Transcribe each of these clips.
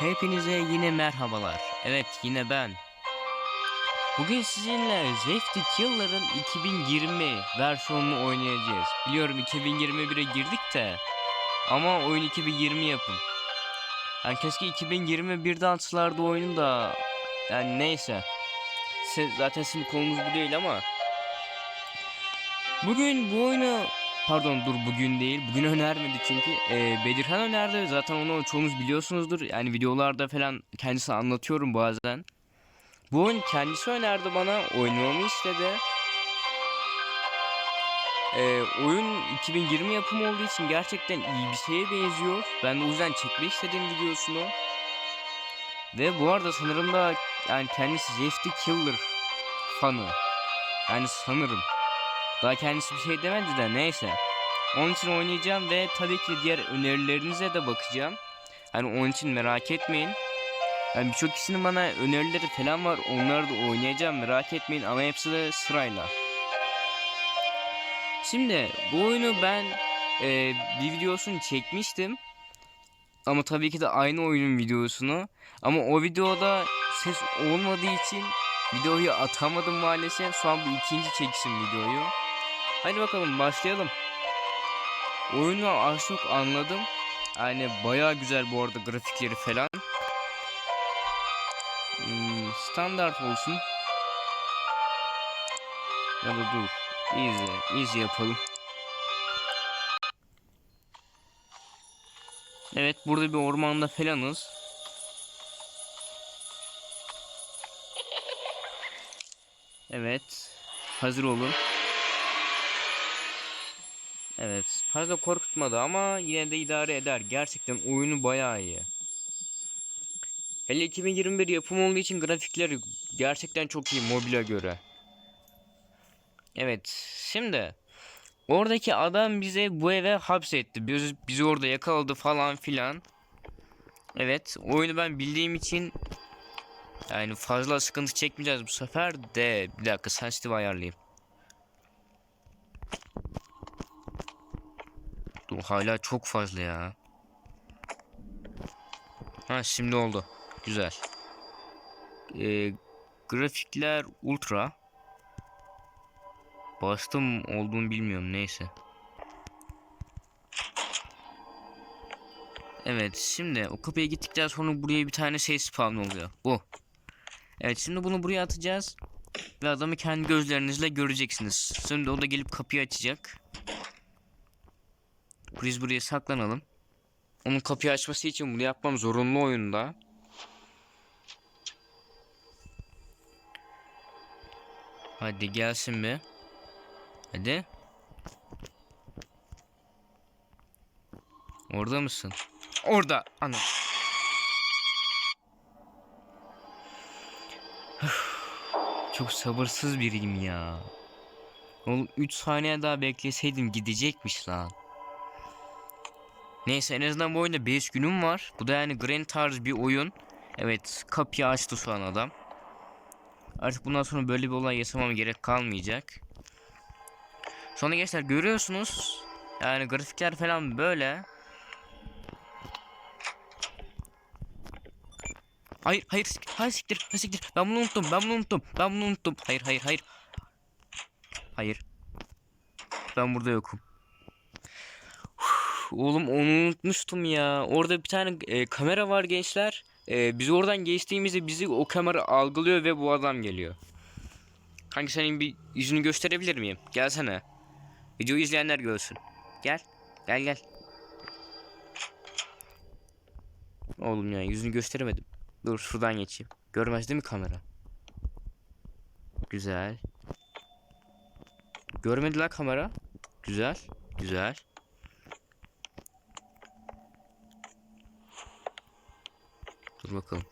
Hepinize yine merhabalar. Evet yine ben. Bugün sizinle Zefty Killer'ın 2020 versiyonunu oynayacağız. Biliyorum 2021'e girdik de ama oyun 2020 yapın. Yani keşke 2021'de atsalardı oyunu da yani neyse. Siz, zaten şimdi konumuz bu değil ama Bugün bu oyunu Pardon dur bugün değil. Bugün önermedi çünkü. Ee, Bedirhan önerdi. Zaten onu çoğunuz biliyorsunuzdur. Yani videolarda falan kendisi anlatıyorum bazen. Bu oyun kendisi önerdi bana. Oynamamı istedi. Ee, oyun 2020 yapımı olduğu için gerçekten iyi bir şeye benziyor. Ben de o yüzden çekmek istedim videosunu. Ve bu arada sanırım da yani kendisi Zefty Killer fanı. Yani sanırım. Daha kendisi bir şey demedi de neyse. Onun için oynayacağım ve tabii ki diğer önerilerinize de bakacağım. Hani onun için merak etmeyin. Yani birçok kişinin bana önerileri falan var. Onları da oynayacağım merak etmeyin ama hepsi de sırayla. Şimdi bu oyunu ben e, bir videosunu çekmiştim. Ama tabii ki de aynı oyunun videosunu. Ama o videoda ses olmadığı için videoyu atamadım maalesef. Şu an bu ikinci çekişim videoyu. Hadi bakalım başlayalım. Oyunu az çok anladım. Yani bayağı güzel bu arada grafikleri falan. Hmm, standart olsun. Ya da dur. Easy. Easy yapalım. Evet burada bir ormanda falanız. Evet. Hazır olun. Evet fazla korkutmadı ama yine de idare eder. Gerçekten oyunu bayağı iyi. Hele 2021 yapım olduğu için grafikleri gerçekten çok iyi mobile göre. Evet şimdi oradaki adam bize bu eve hapsetti. Biz, bizi orada yakaladı falan filan. Evet oyunu ben bildiğim için yani fazla sıkıntı çekmeyeceğiz bu sefer de bir dakika sensitive ayarlayayım. Dur hala çok fazla ya. Ha şimdi oldu. Güzel. Ee, grafikler ultra. Bastım olduğunu bilmiyorum neyse. Evet şimdi o kapıya gittikten sonra buraya bir tane şey spawn oluyor. Bu. Evet şimdi bunu buraya atacağız. Ve adamı kendi gözlerinizle göreceksiniz. Şimdi o da gelip kapıyı açacak. Biz buraya saklanalım. Onun kapıyı açması için bunu yapmam zorunlu oyunda. Hadi gelsin be. Hadi. Orada mısın? Orada. Ana. Çok sabırsız biriyim ya. Oğlum 3 saniye daha bekleseydim gidecekmiş lan. Neyse en azından bu oyunda 5 günüm var. Bu da yani Grand tarz bir oyun. Evet kapıyı açtı şu an adam. Artık bundan sonra böyle bir olay yaşamama gerek kalmayacak. Sonra gençler görüyorsunuz. Yani grafikler falan böyle. Hayır hayır hayır siktir hayır siktir ben bunu unuttum ben bunu unuttum ben bunu unuttum hayır hayır hayır hayır ben burada yokum Oğlum onu unutmuştum ya. Orada bir tane e, kamera var gençler. E, biz oradan geçtiğimizde bizi o kamera algılıyor ve bu adam geliyor. Kanki senin bir yüzünü gösterebilir miyim? Gelsene. Videoyu izleyenler görsün. Gel. Gel gel. Oğlum ya yüzünü gösteremedim. Dur şuradan geçeyim. Görmez değil mi kamera? Güzel. Görmedi la kamera. Güzel. Güzel. Dur bakalım.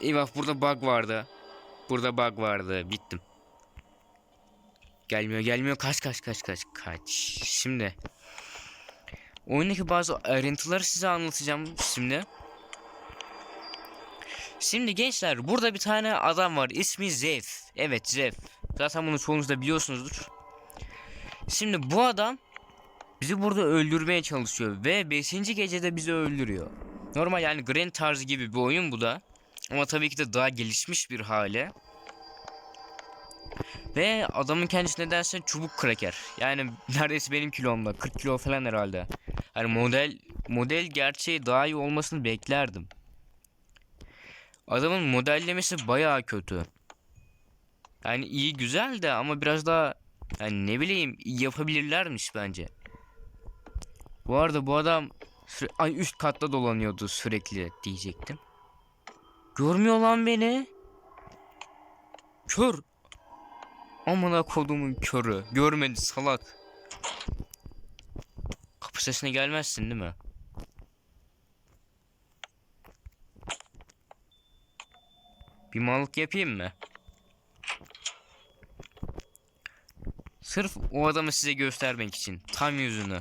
Eyvah burada bug vardı. Burada bug vardı. Bittim. Gelmiyor gelmiyor. Kaç kaç kaç kaç kaç. Şimdi. Oyundaki bazı ayrıntıları size anlatacağım şimdi. Şimdi gençler burada bir tane adam var. İsmi Zef. Evet Zef. Zaten bunu çoğunuz da biliyorsunuzdur. Şimdi bu adam Bizi burada öldürmeye çalışıyor ve 5. gecede bizi öldürüyor. Normal yani Grand tarzı gibi bir oyun bu da. Ama tabii ki de daha gelişmiş bir hale. Ve adamın kendisi nedense çubuk kraker. Yani neredeyse benim kilomda. 40 kilo falan herhalde. Hani model model gerçeği daha iyi olmasını beklerdim. Adamın modellemesi bayağı kötü. Yani iyi güzel de ama biraz daha yani ne bileyim yapabilirlermiş bence. Bu arada bu adam ay üst katta dolanıyordu sürekli diyecektim. Görmüyor lan beni. Kör. Amına kodumun körü. Görmedi salak. Kapı sesine gelmezsin değil mi? Bir mallık yapayım mı? Sırf o adamı size göstermek için. Tam yüzünü.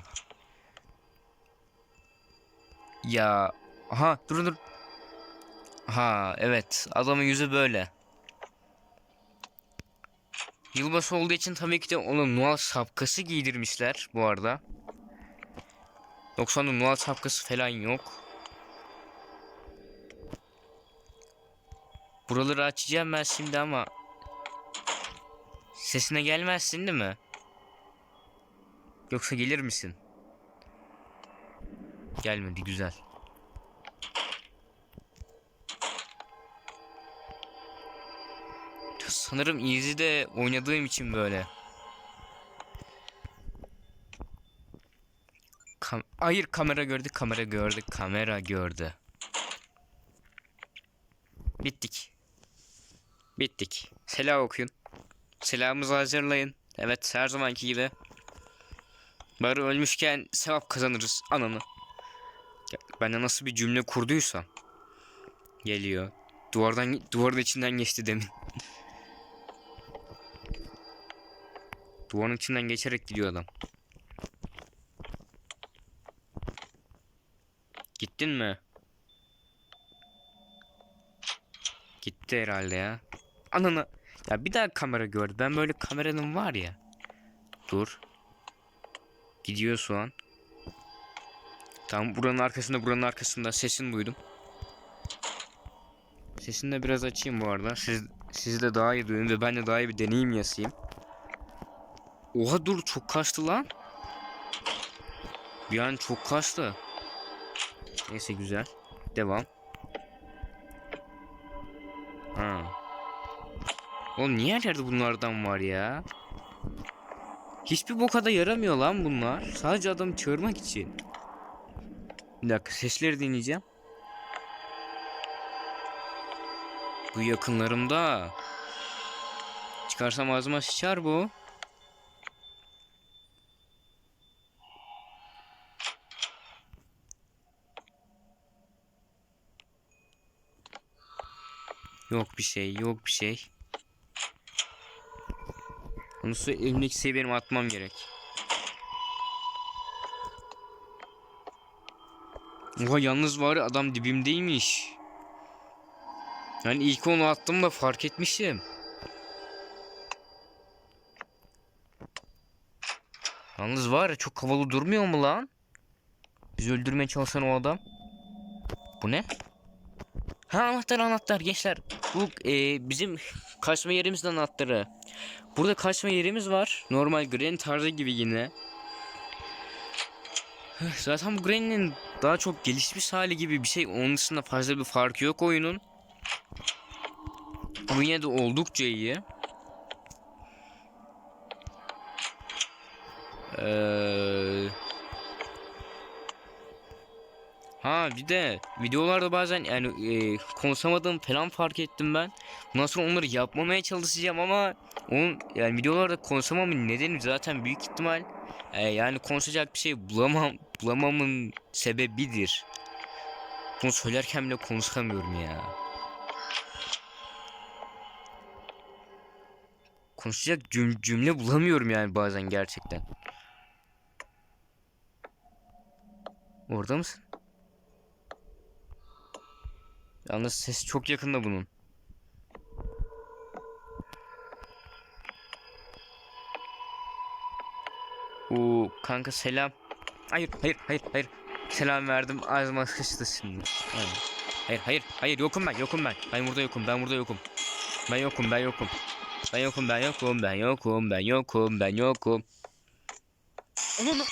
Ya. Aha dur dur. Ha evet adamın yüzü böyle. Yılbaşı olduğu için tabii ki de ona Noel şapkası giydirmişler bu arada. Yoksa onun Noel şapkası falan yok. Buraları açacağım ben şimdi ama Sesine gelmezsin değil mi? Yoksa gelir misin? Gelmedi güzel. Sanırım Easy'de oynadığım için böyle. Kam Hayır kamera gördü kamera gördü kamera gördü. Bittik. Bittik. Selam okuyun. Silahımızı hazırlayın. Evet her zamanki gibi. Bari ölmüşken sevap kazanırız ananı. Ben de nasıl bir cümle kurduysam. Geliyor. Duvardan duvarın içinden geçti demin. Duvarın içinden geçerek gidiyor adam. Gittin mi? Gitti herhalde ya. Ananı. Ya bir daha kamera gördü. Ben böyle kameranın var ya. Dur. Gidiyor şu an. Tam buranın arkasında buranın arkasında sesini duydum. Sesini de biraz açayım bu arada. Siz, siz de daha iyi duyun ve ben de daha iyi bir deneyim yaşayayım. Oha dur çok kaçtı lan. An çok kaçtı. Neyse güzel. Devam. Ha. Oğlum niye her yerde bunlardan var ya? Hiçbir boka da yaramıyor lan bunlar. Sadece adam çağırmak için. Bir dakika sesleri dinleyeceğim. Bu yakınlarımda. Çıkarsam ağzıma sıçar bu. Yok bir şey, yok bir şey. Onu su elimdeki benim atmam gerek. Oha yalnız var adam dibimdeymiş. Yani ilk onu attım da fark etmişim. Yalnız var ya çok havalı durmuyor mu lan? Bizi öldürmeye çalışan o adam. Bu ne? Ha anahtar anahtar gençler. Bu e, bizim kaçma yerimizin anahtarı. Burada kaçma yerimiz var. Normal Granny tarzı gibi yine. Zaten bu Granny'nin daha çok gelişmiş hali gibi bir şey. Onun dışında fazla bir farkı yok oyunun. Bu yine de oldukça iyi. Eee... Ha bir de videolarda bazen yani e, konuşamadığım falan fark ettim ben. Bundan sonra onları yapmamaya çalışacağım ama onun yani videolarda konuşamamın nedeni zaten büyük ihtimal e, yani konuşacak bir şey bulamam bulamamın sebebidir. Bunu söylerken bile konuşamıyorum ya. Konuşacak cüm- cümle bulamıyorum yani bazen gerçekten. Orada mısın? Yalnız ses çok yakında bunun. Oo kanka selam. Hayır hayır hayır hayır. Selam verdim ağzıma sıçtı şimdi. Hayır hayır hayır, hayır yokum ben yokum ben. Ben burada yokum ben burada yokum. Ben yokum ben yokum. Ben yokum ben yokum ben yokum ben yokum ben yokum. Ananı.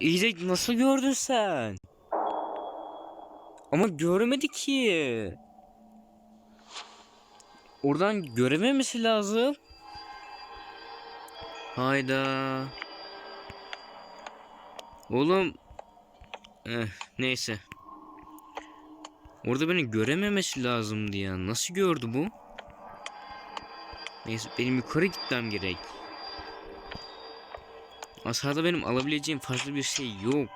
İyi de nasıl gördün sen? Ama görmedi ki. Oradan görememesi lazım. Hayda. Oğlum. Eh, neyse. Orada beni görememesi lazımdı ya. Nasıl gördü bu? Neyse benim yukarı gitmem gerek. Aşağıda benim alabileceğim fazla bir şey yok.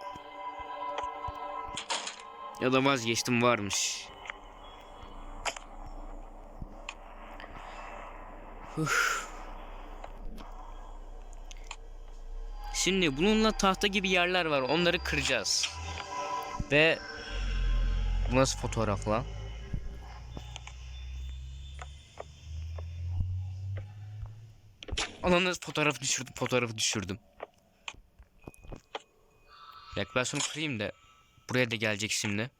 Ya da vazgeçtim varmış. Üf. Şimdi bununla tahta gibi yerler var. Onları kıracağız. Ve bu nasıl fotoğraf lan? Ananı fotoğrafı düşürdüm, fotoğrafı düşürdüm. Yak ben şunu kırayım da buraya da gelecek şimdi.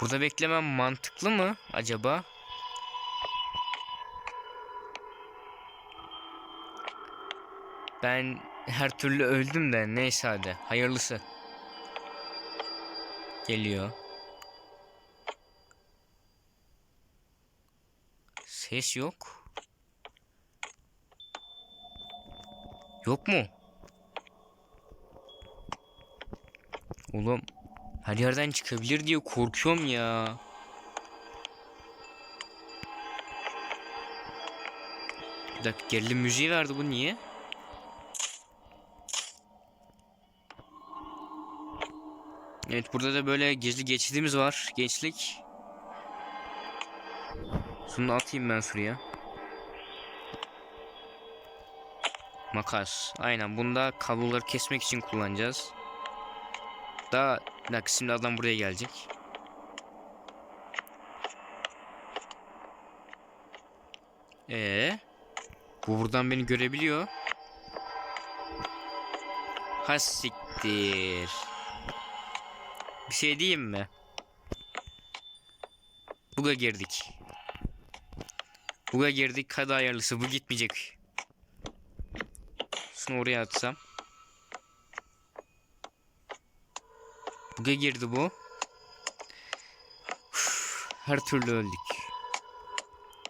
Burada beklemem mantıklı mı acaba? Ben her türlü öldüm de neyse hadi hayırlısı. Geliyor. Ses yok. Yok mu? Oğlum her yerden çıkabilir diye korkuyorum ya. Bir dakika gerilim müziği verdi bu niye? Evet burada da böyle gizli geçidimiz var. Gençlik. Şunu atayım ben şuraya. Makas. Aynen bunda kabloları kesmek için kullanacağız. Daha bir şimdi adam buraya gelecek. Ee, bu buradan beni görebiliyor. Ha siktir. Bir şey diyeyim mi? Buga girdik. Buga girdik. Hadi hayırlısı. Bu gitmeyecek. Şunu oraya atsam. Buga girdi bu. Üf, Her türlü öldük.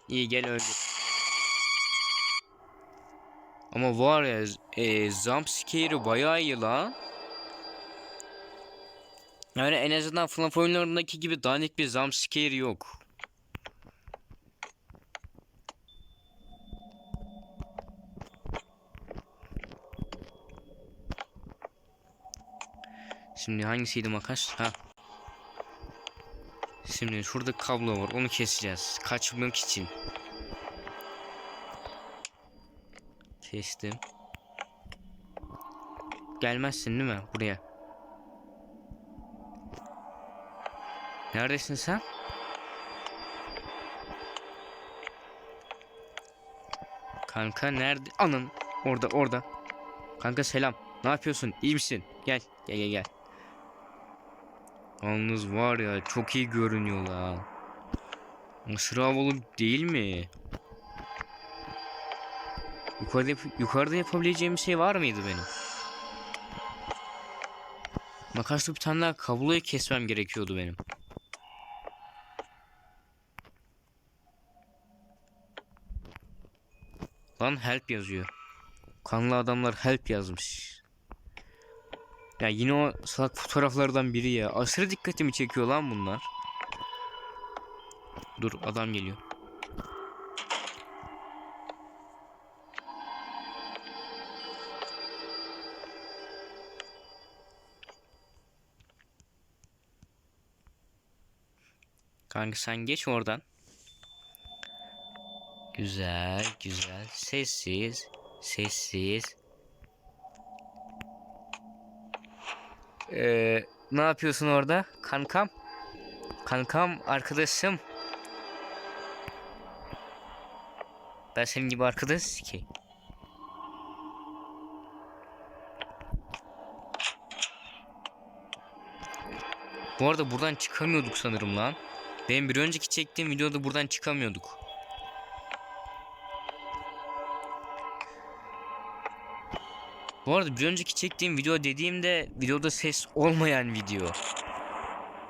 İyi gel öldük. Ama var ya e, jump scare'ı bayağı iyi lan. Yani en azından FNAF oyunlarındaki gibi danik bir jump scare yok. Şimdi hangisiydi makas? Ha. Şimdi şurada kablo var. Onu keseceğiz. Kaçmak için. Kestim. Gelmezsin değil mi buraya? Neredesin sen? Kanka nerede? Anın. Orada orada. Kanka selam. Ne yapıyorsun? İyi misin? Gel. Gel gel gel. Yalnız var ya çok iyi görünüyor la. Aşırı havalı değil mi? Yukarıda, yap- yukarıda yapabileceğim bir şey var mıydı benim? Makasla bir tane daha kabloyu kesmem gerekiyordu benim. Lan help yazıyor. Kanlı adamlar help yazmış. Ya yine o salak fotoğraflardan biri ya. Aşırı dikkatimi çekiyor lan bunlar. Dur adam geliyor. Kanka sen geç oradan. Güzel, güzel. Sessiz, sessiz. Ee, ne yapıyorsun orada? Kankam. Kankam, arkadaşım. Ben senin gibi arkadaş ki. Bu arada buradan çıkamıyorduk sanırım lan. Benim bir önceki çektiğim videoda buradan çıkamıyorduk. Bu arada bir önceki çektiğim video dediğimde videoda ses olmayan video.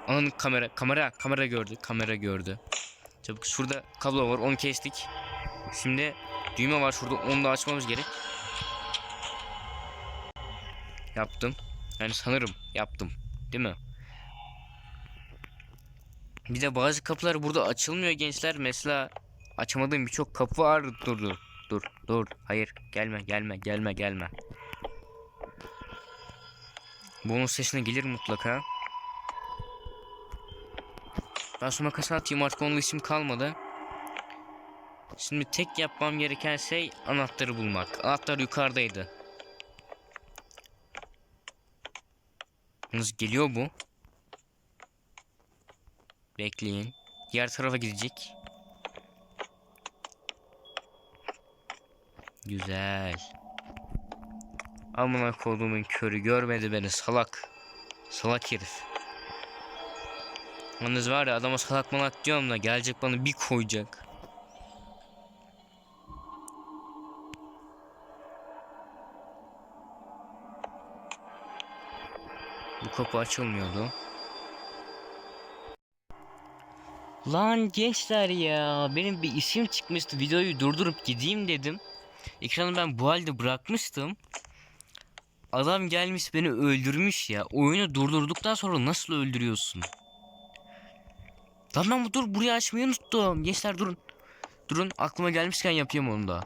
Anın kamera kamera kamera gördü kamera gördü. Çabuk şurada kablo var onu kestik. Şimdi düğme var şurada onu da açmamız gerek. Yaptım. Yani sanırım yaptım. Değil mi? Bir de bazı kapılar burada açılmıyor gençler. Mesela açamadığım birçok kapı var. Dur dur. Dur dur. Hayır gelme gelme gelme gelme. Bonus sesine gelir mutlaka. Ben şu makası atayım artık onun isim kalmadı. Şimdi tek yapmam gereken şey anahtarı bulmak. Anahtar yukarıdaydı. Yalnız geliyor bu. Bekleyin. Diğer tarafa gidecek. Güzel. Amına kodumun körü görmedi beni salak. Salak herif. Yalnız var ya adama salak malak diyorum da gelecek bana bir koyacak. Bu kapı açılmıyordu. Lan gençler ya benim bir isim çıkmıştı videoyu durdurup gideyim dedim. Ekranı ben bu halde bırakmıştım. Adam gelmiş beni öldürmüş ya. Oyunu durdurduktan sonra nasıl öldürüyorsun? Bu- dur burayı açmayı unuttum. Gençler durun. Durun aklıma gelmişken yapayım onu da.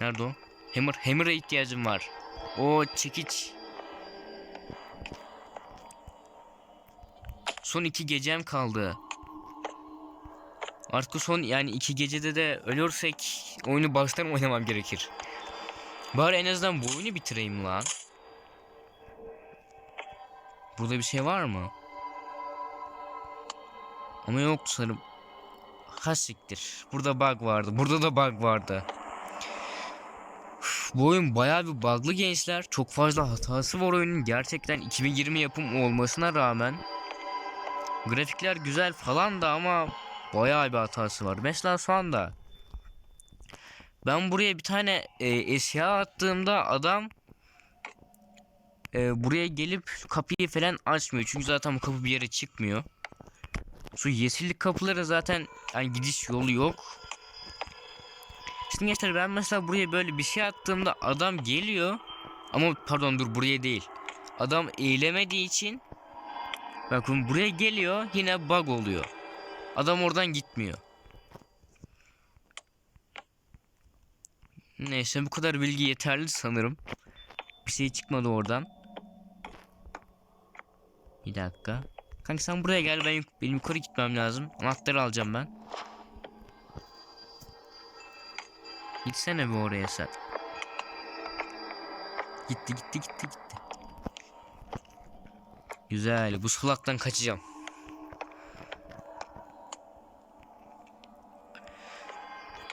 Nerede o? Hammer, Hammer'a ihtiyacım var. O çekiç. Son iki gecem kaldı. Artık son yani iki gecede de ölürsek oyunu baştan oynamam gerekir. Bari en azından bu oyunu bitireyim lan. Burada bir şey var mı? Ama yok sanırım. Ha siktir. Burada bug vardı. Burada da bug vardı. Bu oyun bayağı bir bug'lı gençler. Çok fazla hatası var oyunun. Gerçekten 2020 yapım olmasına rağmen. Grafikler güzel falan da ama bayağı bir hatası var. Mesela şu anda ben buraya bir tane e, eşya attığımda adam e, buraya gelip kapıyı falan açmıyor. Çünkü zaten bu kapı bir yere çıkmıyor. Şu yeşillik kapılara zaten yani gidiş yolu yok. Şimdi gençler ben mesela buraya böyle bir şey attığımda adam geliyor. Ama pardon dur buraya değil. Adam eğilemediği için bakın buraya geliyor yine bug oluyor. Adam oradan gitmiyor. Neyse bu kadar bilgi yeterli sanırım. Bir şey çıkmadı oradan. Bir dakika. Kanka sen buraya gel ben benim yukarı gitmem lazım. Anahtarı alacağım ben. Gitsene bir oraya sen. Gitti gitti gitti gitti. Güzel bu sulaktan kaçacağım.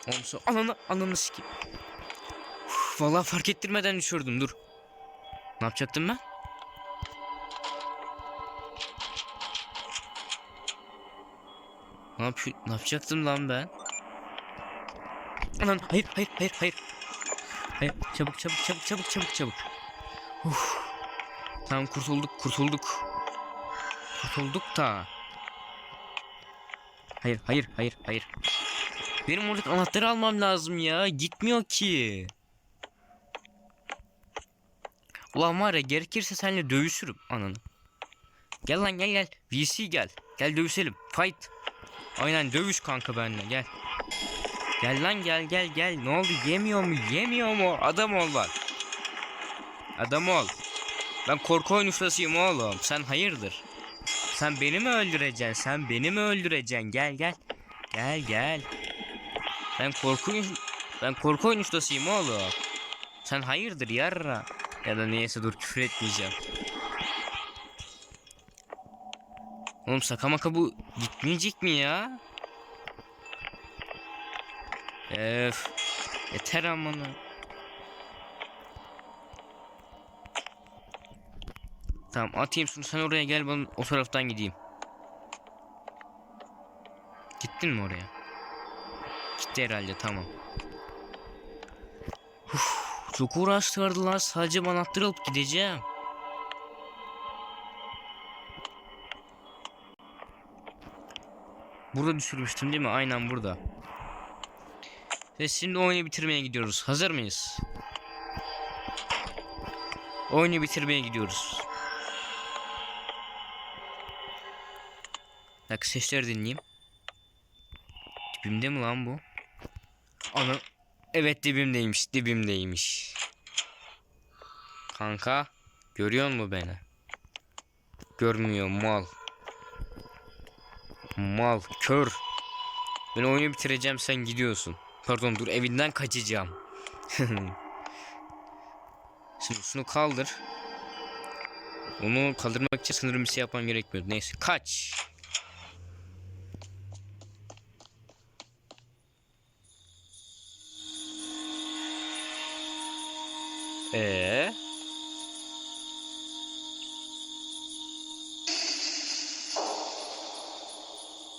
Oğlum su ananı ananı sikeyim. Vallahi fark ettirmeden düşürdüm dur. Ne yapacaktım ben? Ne yapıyor? Ne yapacaktım lan ben? Anan hayır hayır hayır hayır. Hayır çabuk çabuk çabuk çabuk çabuk çabuk. Uf. Tamam kurtulduk kurtulduk. Kurtulduk da. Hayır hayır hayır hayır. Benim oradaki anahtarı almam lazım ya. Gitmiyor ki. Ulan var ya gerekirse seninle dövüşürüm ananı. Gel lan gel gel. VC gel. Gel dövüşelim. Fight. Aynen dövüş kanka benimle gel. Gel lan gel gel gel. Ne oldu yemiyor mu yemiyor mu? Adam ol bak. Adam ol. Ben korku oyun ustasıyım oğlum. Sen hayırdır? Sen beni mi öldüreceksin? Sen beni mi öldüreceksin? Gel gel. Gel gel. Ben korku ben korku oyun ustasıyım oğlum. Sen hayırdır yarra? Ya da neyse dur küfür etmeyeceğim. Oğlum sakamaka bu gitmeyecek mi ya? Öf. Yeter amına. Tamam atayım şunu sen oraya gel ben o taraftan gideyim. Gittin mi oraya? Gitti herhalde tamam. Uf, çok uğraştırdılar sadece bana attırıp gideceğim. Burada düşürmüştüm değil mi? Aynen burada. Ve şimdi oyunu bitirmeye gidiyoruz. Hazır mıyız? Oyunu bitirmeye gidiyoruz. Bak sesleri dinleyeyim. Dibimde mi lan bu? Ana. Evet dibimdeymiş, dibimdeymiş. Kanka, görüyor mu beni? Görmüyor mal. Mal, kör. Ben oyunu bitireceğim sen gidiyorsun. Pardon dur evinden kaçacağım. Şimdi şunu kaldır. Onu kaldırmak için sanırım bir şey yapmam gerekmiyor. Neyse kaç. Ee?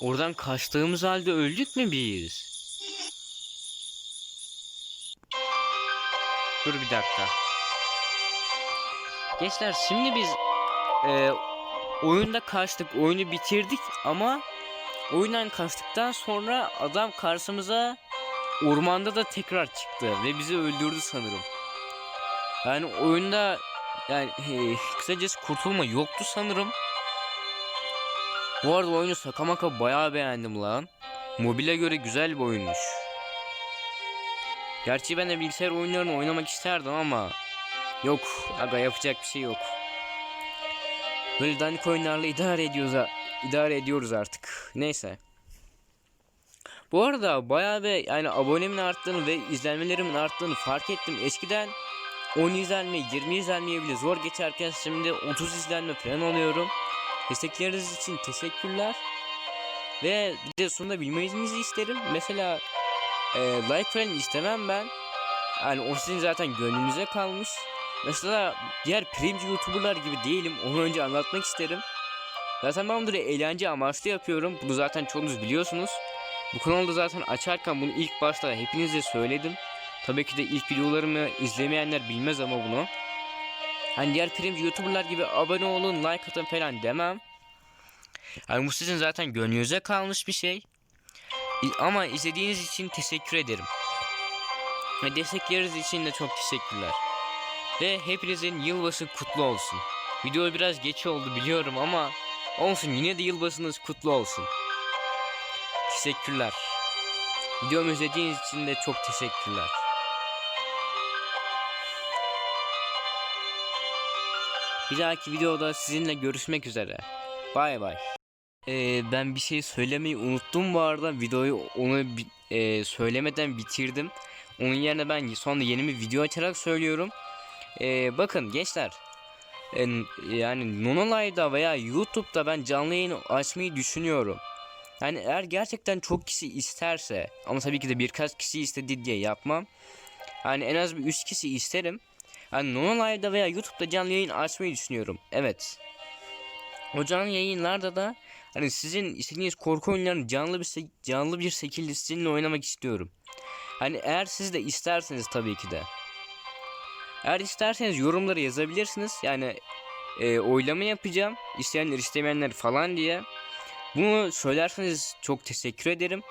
Oradan kaçtığımız halde öldük mü biz? Dur bir dakika. Gençler şimdi biz e, oyunda kaçtık, oyunu bitirdik ama oyundan kaçtıktan sonra adam karşımıza ormanda da tekrar çıktı ve bizi öldürdü sanırım. Yani oyunda yani he, kısacası kurtulma yoktu sanırım. Bu arada oyunu Sakamaka bayağı beğendim lan. Mobile göre güzel bir oyunmuş. Gerçi ben de bilgisayar oyunlarını oynamak isterdim ama yok aga yapacak bir şey yok. Böyle dandik oyunlarla idare ediyoruz idare ediyoruz artık. Neyse. Bu arada bayağı bir yani abonemin arttığını ve izlenmelerimin arttığını fark ettim. Eskiden 10 izlenme, 20 izlenmeye bile zor geçerken şimdi 30 izlenme falan oluyorum. Destekleriniz için teşekkürler. Ve bir de sonunda bilmenizi isterim. Mesela e, like falan istemem ben. Yani o sizin zaten gönlünüze kalmış. Mesela diğer primci youtuberlar gibi değilim. Onu önce anlatmak isterim. Zaten ben bunları eğlence amaçlı yapıyorum. Bunu zaten çoğunuz biliyorsunuz. Bu kanalda zaten açarken bunu ilk başta hepinize söyledim. Tabii ki de ilk videolarımı izlemeyenler bilmez ama bunu. Hani diğer primci youtuberlar gibi abone olun, like atın falan demem. Yani bu sizin zaten gönlünüze kalmış bir şey. Ama izlediğiniz için teşekkür ederim. Ve destekleriniz için de çok teşekkürler. Ve hepinizin yılbaşı kutlu olsun. Video biraz geç oldu biliyorum ama olsun yine de yılbaşınız kutlu olsun. Teşekkürler. Videomu izlediğiniz için de çok teşekkürler. Bir dahaki videoda sizinle görüşmek üzere. Bay bay. Ee, ben bir şey söylemeyi unuttum bu arada. Videoyu onu e, söylemeden bitirdim. Onun yerine ben sonra yeni bir video açarak söylüyorum. Ee, bakın gençler. e, yani Nonolive'da veya YouTube'da ben canlı yayın açmayı düşünüyorum. Yani eğer gerçekten çok kişi isterse ama tabii ki de birkaç kişi istedi diye yapmam. Yani en az bir 3 kişi isterim. Yani Nonolive'da veya YouTube'da canlı yayın açmayı düşünüyorum. Evet. O canlı yayınlarda da hani sizin istediğiniz korku oyunlarını canlı bir canlı bir şekilde sizinle oynamak istiyorum. Hani eğer siz de isterseniz tabii ki de. Eğer isterseniz yorumlara yazabilirsiniz. Yani e, oylama yapacağım. İsteyenler istemeyenler falan diye. Bunu söylerseniz çok teşekkür ederim.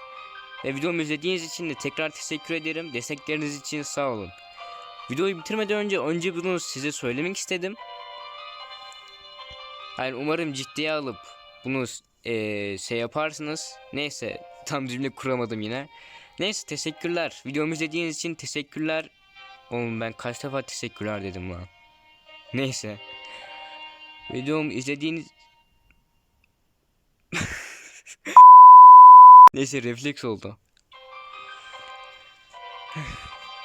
Ve videomu izlediğiniz için de tekrar teşekkür ederim. Destekleriniz için sağ olun. Videoyu bitirmeden önce önce bunu size söylemek istedim. Yani umarım ciddiye alıp bunu eee, şey yaparsınız. Neyse tam cümle kuramadım yine. Neyse teşekkürler. Videomu izlediğiniz için teşekkürler. Oğlum ben kaç defa teşekkürler dedim lan. Neyse. Videomu izlediğiniz... Neyse refleks oldu.